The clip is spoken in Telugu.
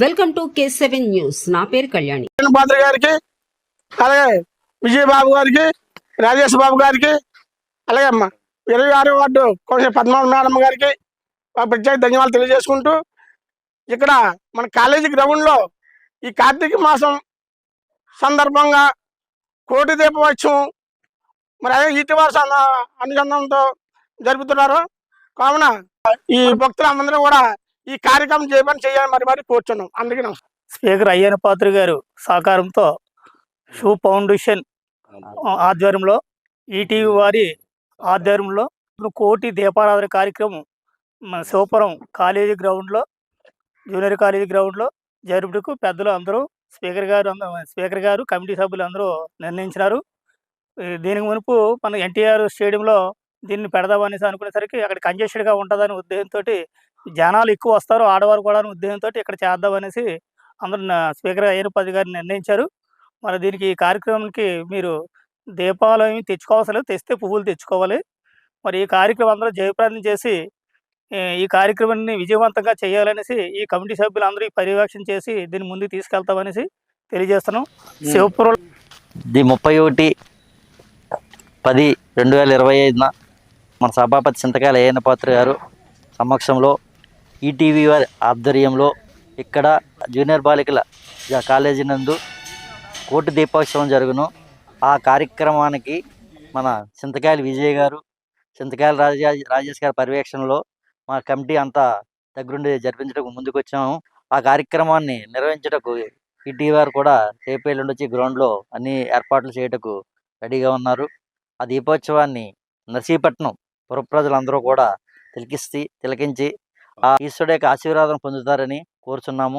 Welcome to K seven news. నా పేరు కళ్యాణి. పాత్ర గారికి అలాగే విజయబాబు గారికి రాజేష్ బాబు గారికి అలాగే అమ్మ ఇరవై ఆరో వార్డు కొంచెం పద్మావతి మేడం గారికి మా ప్రత్యేక ధన్యవాదాలు తెలియజేసుకుంటూ ఇక్కడ మన కాలేజీ గ్రౌండ్లో ఈ కార్తీక మాసం సందర్భంగా కోటి దీపోత్సవం మరి అదే ఈటివాస అనుసంధానంతో జరుపుతున్నారు. కావున ఈ భక్తులందరూ కూడా ఈ కార్యక్రమం చేయమని చేయాలని మరి మరి కోరుచున్నాం. అందుకే స్పీకర్ అయ్యన్న పాత్ర గారు సహకారంతో షూ ఫౌండేషన్ ఆధ్వర్యంలో ఈటీవీ వారి ఆధ్వర్యంలో కోటి దీపారాధన కార్యక్రమం మన శివపురం కాలేజీ గ్రౌండ్లో జూనియర్ కాలేజీ గ్రౌండ్లో జరుపుటకు పెద్దలు అందరూ స్పీకర్ గారు స్పీకర్ గారు కమిటీ సభ్యులు అందరూ నిర్ణయించినారు. దీనికి మునుపు మన ఎన్టీఆర్ స్టేడియంలో దీన్ని పెడదామనేసి అనుకునేసరికి అక్కడ కంజెస్టెడ్గా ఉంటుందని ఉద్దేశంతో జనాలు ఎక్కువ వస్తారు ఆడవారు కూడా ఉద్దేశంతో ఇక్కడ చేద్దామనేసి అందరూ నా స్పీకర్ అయ్యనపతి గారు నిర్ణయించారు. మరి దీనికి ఈ కార్యక్రమానికి మీరు దీపాలు ఏమి తెచ్చుకోవాల్సిన తెస్తే పువ్వులు తెచ్చుకోవాలి. మరి ఈ కార్యక్రమం అందరూ జయప్రదం చేసి ఈ కార్యక్రమాన్ని విజయవంతంగా చేయాలనేసి ఈ కమిటీ సభ్యులు అందరూ ఈ పర్యవేక్షణ చేసి దీన్ని ముందుకు తీసుకెళ్తామనేసి తెలియజేస్తున్నాం. శివపురం ది ముప్పై ఒకటి పది రెండు వేల ఇరవై ఐదున మన సభాపతి చింతకాయల అయ్యన్న పాత్ర గారు సమక్షంలో ఈటీవీ వారి ఆధ్వర్యంలో ఇక్కడ జూనియర్ బాలికల కాలేజీ నందు కోటి దీపోత్సవం జరుగును. ఆ కార్యక్రమానికి మన చింతకాయల విజయ్ గారు చింతకాయల రాజా రాజేష్ గారి పర్యవేక్షణలో మా కమిటీ అంతా దగ్గరుండి జరిపించడానికి ముందుకు వచ్చాము ఆ కార్యక్రమాన్ని నిర్వహించటకు ఈటీవీ వారు కూడా రేపు ఎల్లుండి వచ్చి గ్రౌండ్లో అన్ని ఏర్పాట్లు చేయటకు రెడీగా ఉన్నారు. ఆ దీపోత్సవాన్ని నర్సీపట్నం పురప్రజలందరూ కూడా తిలకిస్తే తిలకించి ఆ ఈశ్వరుడు యొక్క ఆశీర్వాదం పొందుతారని కోరుచున్నాము.